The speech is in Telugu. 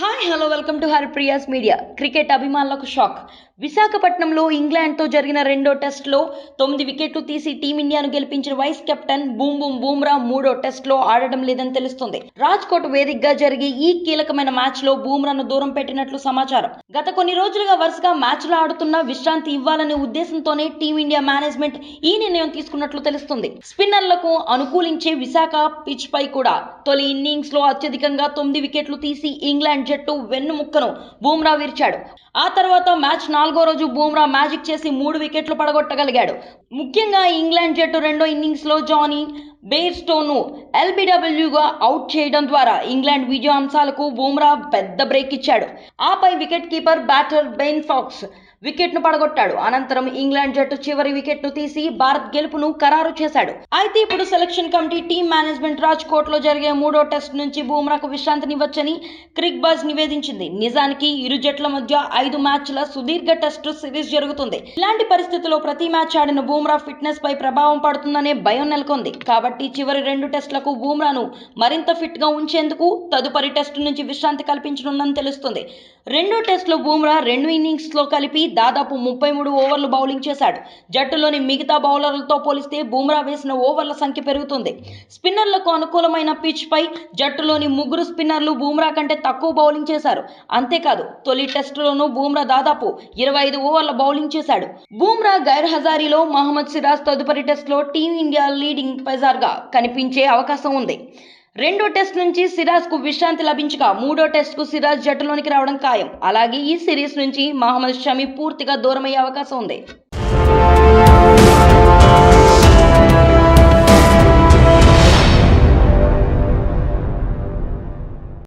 Hi hello welcome to Haripriya's media cricket అభిమానులకు షాక్ విశాఖపట్నంలో ఇంగ్లాండ్తో జరిగిన రెండో టెస్ట్లో తొమ్మిది వికెట్లు తీసి టీమిండియాను గెలిపించిన vice captain boom boom Bumrah మూడో టెస్ట్లో ఆడడం లేదని తెలుస్తుంది. రాజ్కోట్ వేదికగా జరిగే ఈ కీలకమైన మ్యాచ్లో బూమ్రాను దూరం పెట్టినట్లు సమాచారం. గత కొన్ని రోజులుగా వరుసగా మ్యాచ్లు ఆడుతున్న విశ్రాంతి ఇవ్వాలనే ఉద్దేశంతోనే టీమిండియా మేనేజ్మెంట్ ఈ నిర్ణయం తీసుకున్నట్లు తెలుస్తుంది. స్పిన్నర్లకు అనుకూలించే విశాఖ పిచ్ పై కూడా తొలి ఇన్నింగ్స్లో అత్యధికంగా తొమ్మిది వికెట్లు తీసి ఇంగ్లాండ్ జట్టు వెన్నుముక్కను బూమ్రా విరిచాడు. ఆ తర్వాత మ్యాచ్ నాలుగో రోజు బూమ్రా మ్యాజిక్ చేసి మూడు వికెట్లు పడగొట్టగలిగాడు. ముఖ్యంగా ఇంగ్లాండ్ జట్టు రెండో ఇన్నింగ్స్లో జానీ బేర్స్టోను ఎల్బిడబ్ల్యూగా అవుట్ చేయడం ద్వారా ఇంగ్లాండ్ విజయాంశాలకు బూమ్రా పెద్ద బ్రేక్ ఇచ్చాడు. ఆపై wicket keeper batter Ben Foakes వికెట్ను పడగొట్టాడు. అనంతరం ఇంగ్లాండ్ జట్టు చివరి వికెట్ను తీసి భారత్ గెలుపును ఖరారు చేశాడు. అయితే ఇప్పుడు సెలక్షన్ కమిటీ టీం మేనేజ్మెంట్ రాజ్కోట్లో జరిగే మూడో టెస్ట్ నుంచి బూమ్రాకు విశ్రాంతినివ్వచ్చని క్రిక్ బాజ్ నివేదించింది. నిజానికి ఇరు జట్ల మధ్య ఐదు మ్యాచ్ల సుదీర్ఘ టెస్ట్ సిరీస్ జరుగుతుంది. ఇలాంటి పరిస్థితుల్లో ప్రతి మ్యాచ్ ఆడిన బూమ్రా ఫిట్నెస్ పై ప్రభావం పడుతుందనే భయం నెలకొంది. కాబట్టి చివరి రెండు టెస్టులకు బూమ్రాను మరింత ఫిట్గా ఉంచేందుకు తదుపరి టెస్టు నుంచి విశ్రాంతి కల్పించనుందని తెలుస్తుంది. రెండో టెస్టులో బూమ్రా రెండు ఇన్నింగ్స్లో కలిపి దాదాపు ముప్పై మూడు ఓవర్లు బౌలింగ్ చేశాడు. జట్టులోని మిగతా బౌలర్లతో పోలిస్తే బూమ్రా వేసిన ఓవర్ల సంఖ్య పెరుగుతుంది. స్పిన్నర్లకు అనుకూలమైన పిచ్ పై జట్టులోని ముగ్గురు స్పిన్నర్లు బూమ్రా కంటే తక్కువ బౌలింగ్ చేశారు. అంతేకాదు తొలి టెస్టులోనూ బూమ్రా దాదాపు ఇరవై ఐదు ఓవర్ల బౌలింగ్ చేశాడు. బూమ్రా గైర్ హజారీలో మహమ్మద్ సిరాజ్ తదుపరి టెస్టులో టీమిండియా లీడింగ్ పెజార్గా కనిపించే అవకాశం ఉంది. రెండో టెస్ట్ నుంచి సిరాజ్కు విశ్రాంతి లభించగా మూడో టెస్ట్కు సిరాజ్ జట్టులోనికి రావడం ఖాయం. అలాగే ఈ సిరీస్ నుంచి మహమ్మద్ షమి పూర్తిగా దూరమయ్యే అవకాశం ఉంది.